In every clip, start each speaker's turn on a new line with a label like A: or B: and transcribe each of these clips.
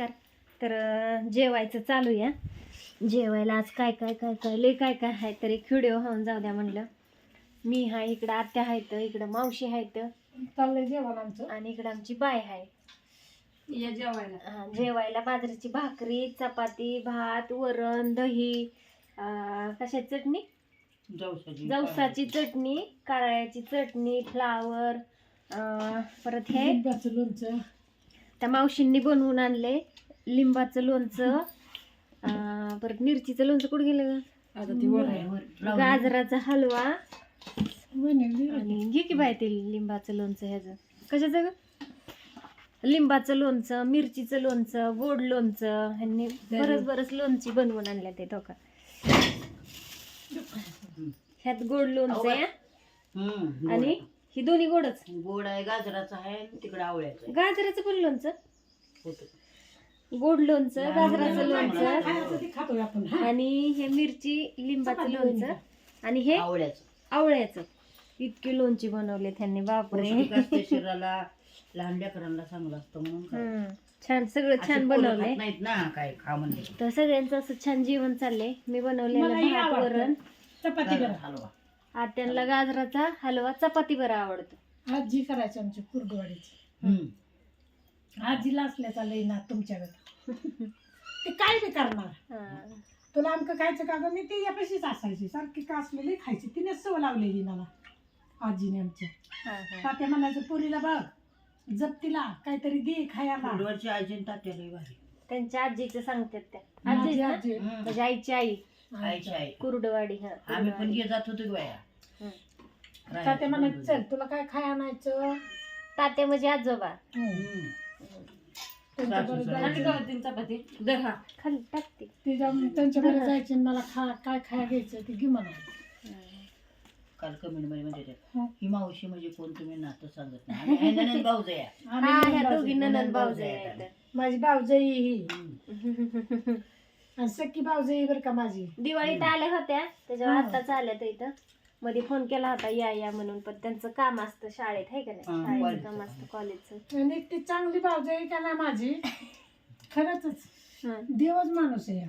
A: नमस्कार. तर जेवायचं चालू या जेवायला आज काय काय काय काय लय काय काय आहे तर एक व्हिडिओ होऊन जाऊ द्या म्हणलं. मी आहे इकडं आत्या आहेत इकडं मावशी आहेत.
B: चाललंय जेवण आमचं.
A: आणि इकडं आमची बाय आहे.
B: या जेवायला.
A: हा, जेवायला बाजरीची भाकरी चपाती भात वरण दही अं, कशाची चटणी? जवसाची. चटणी कारळ्याची चटणी फ्लावर परत हे?
B: लोणचं.
A: त्या मावशींनी बनवून आणले लिंबाचं लोणचं. अं, परत मिरचीचं लोणचं कुठं गेलं ग?
B: आता ती वर आहे
A: गाजराचा हलवा. आणि घे की बाय ते लिंबाचं लोणचं ह्याचं. कशाचं ग? लिंबाचं लोणचं मिरचीचं लोणचं गोड लोणचं. ह्यांनी बरंच बरंच लोणची बनवून आणल्या ते धोका ह्यात गोड लोणचं आहे आणि ही दोन्ही गोडच
C: गोड आहे गाजराचा आहे आणि तिकडे आवळ्याचं आहे.
A: गाजराचं पण लोणचं.
C: होतं.
A: गोड लोणचं गाजराचं लोणचं.
B: आपण हा?
A: आणि हे मिरची लिंबाचं लोणचं. आणि हे
C: आवळ्याचं.
A: आवळ्याचं. इतकी लोणची बनवले त्यांनी बापरे.
C: पौष्टिक असते शरीराला लहान लेकरांना चांगलं असतं म्हणून खायचं.
A: हम्म. छान सगळं
C: असे
A: छान
C: पोरं
A: बनवलंय.
C: खात नाहीत ना काय खा म्हणले.
A: तर सगळ्यांचं असं छान जेवण चाललंय. मी बनवलेलं
B: आवडतं.
A: वरण.
B: चपाती करा.
C: हलवा
A: आत्यांना गाजराचा हलवा चपाती बरं आवडतो.
B: आजी करायची आमची कुरडवाडीची
C: हम्म.
B: आजीला असल्याचा लई ना तुमच्याकडे. ते काय बी करणार.
A: हा.
B: तुला आमकं खायचं का गं? मी ते यापाशीच असायची. सारखी का असलेली खायची. तिने सव लावलेली मला आजीने आमच्या
A: हा, हा.
B: तात्या म्हणायचं पुरीला बघ जप्तीला काहीतरी दे खायला.
C: आजी आणि भारी.
A: त्यांच्या आजीचं सांगतात त्या.
B: माझी
A: आजी ना?
B: आजी.
C: हम्म.
A: माझ्या आईची आई.
C: आईची आई
A: कुरडवाडी हा
C: आम्ही पण. ये जात होतो की बाया.
B: तात्या म्हणायचं चल तुला काय खाय आणायचं
A: तात्या म्हणजे आजोबा
C: हम्म.
B: त्यांच्याकडे
C: सासू
B: जायचं.
A: खाली टाकते
B: मला खा काय खाया घ्यायचं ते घे म्हणा
C: काल कमेंटमध्ये म्हणते ते,
B: हा.
C: मावशी म्हणजे कोण तुम्ही नातं सांगत नाही.
A: हा ह्या. दोघी आहेत
B: माझी भाऊजाई ही
C: हम्म.
B: आणि सख्खी भाऊजाई बरं का माझी
A: दिवाळीत आल्या होत्या त्याच्यावर
B: हा.
A: आत्ताच आल्या तर इथं मध्ये फोन केला होता या या म्हणून पण त्यांचं काम असतं शाळेत आहे का नाही
C: हा,
A: शाळेचं काम. असतं कॉलेजचं
B: आणि ती चांगली भाऊजाई का ना माझी खरंच
A: हं,
B: देवच माणूस आहे या.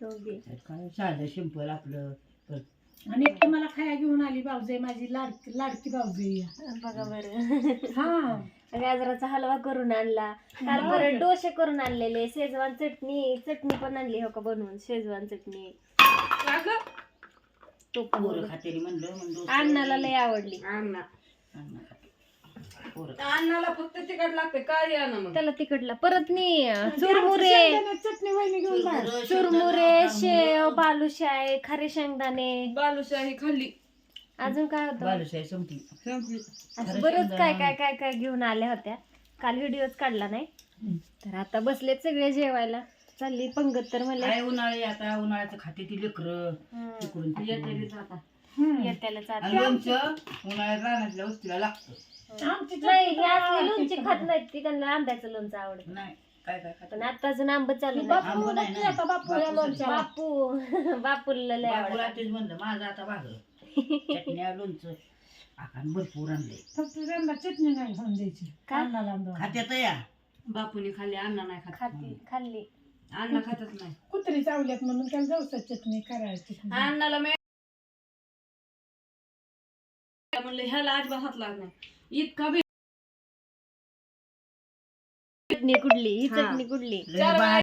A: दोघी.
C: त्यात काय साधं सिंपल आपलं
B: आणि एक मला खाया घेऊन आली भाऊजाई माझी लाडकी लाडकी भाऊजाई.
A: बघा बरं.
B: हा.
A: गाजराचा हलवा करून आणला. काल परत डोसे करून आणलेले. शेजवान चटणी चटणी पण आणली हो का बनवून शेजवान चटणी. तो पण
C: पोरं खातेली म्हणलं म्हणून डोसं
A: अण्णाला लय आवडली.
C: अण्णा खाते. पोरं.
D: अन्नाला फक्त तिखट लागते काय मग?
A: त्याला तिकडला परत मी चुरमुरे.
C: चुरमुरं,
A: शेव बालुशाय खारे शेंगदाणे.
D: बालुशाही खाल्ली.
A: अजून काय होतं?
C: बालुशाही संपली.
D: संपली.
A: असं
C: खरं
A: बरंच. काय काय काय काय घेऊन आल्या होत्या. काल व्हिडिओच काढला नाही.
B: हम्म.
A: तर आता बसलेत सगळे जेवायला. चालली पंगत तर म्हणले
C: काय उन्हाळे आता उन्हाळ्याचं खाते ती लेकरं.
A: हम्म.
C: तिकडून लोणचं उन्हाळ्यात रानातल्या वस्तीला लागतं.
A: नाही हे असली लोणची
B: आवडते.
A: खात नाहीत ती. त्यांना आंब्याचं लोणचं आवडत.
C: नाही. काय काय खात?
A: पण आता अजून आंब चालू नाही.
B: बापू
C: आंबं नाही.
B: आता बापू या
C: बापू
B: लोणच्याला.
A: बापू बापूला लय
C: बापूला
A: आवडत
C: तेच म्हणलं माझं आता भागलं चटण्या लोणचं. आकान भरपूर आणले
B: फक्त त्यांना चटणी नाही खाऊन द्यायची.
A: का?
B: अन्नाला आणि.
C: खात्यात या.
D: बापूने खाल्ली अण्णा नाही खात.
A: खाती खाल्ली.
D: अण्णा खातच नाही.
B: कुत्री चावल्यात म्हणून त्याला जवसाची चटणी करायची
D: अण्णाला मी म्हणलं ह्याला अजिबात हात लागत नाही. इतका बी
A: चटणी कुडली ही. चटणी
C: लय भारी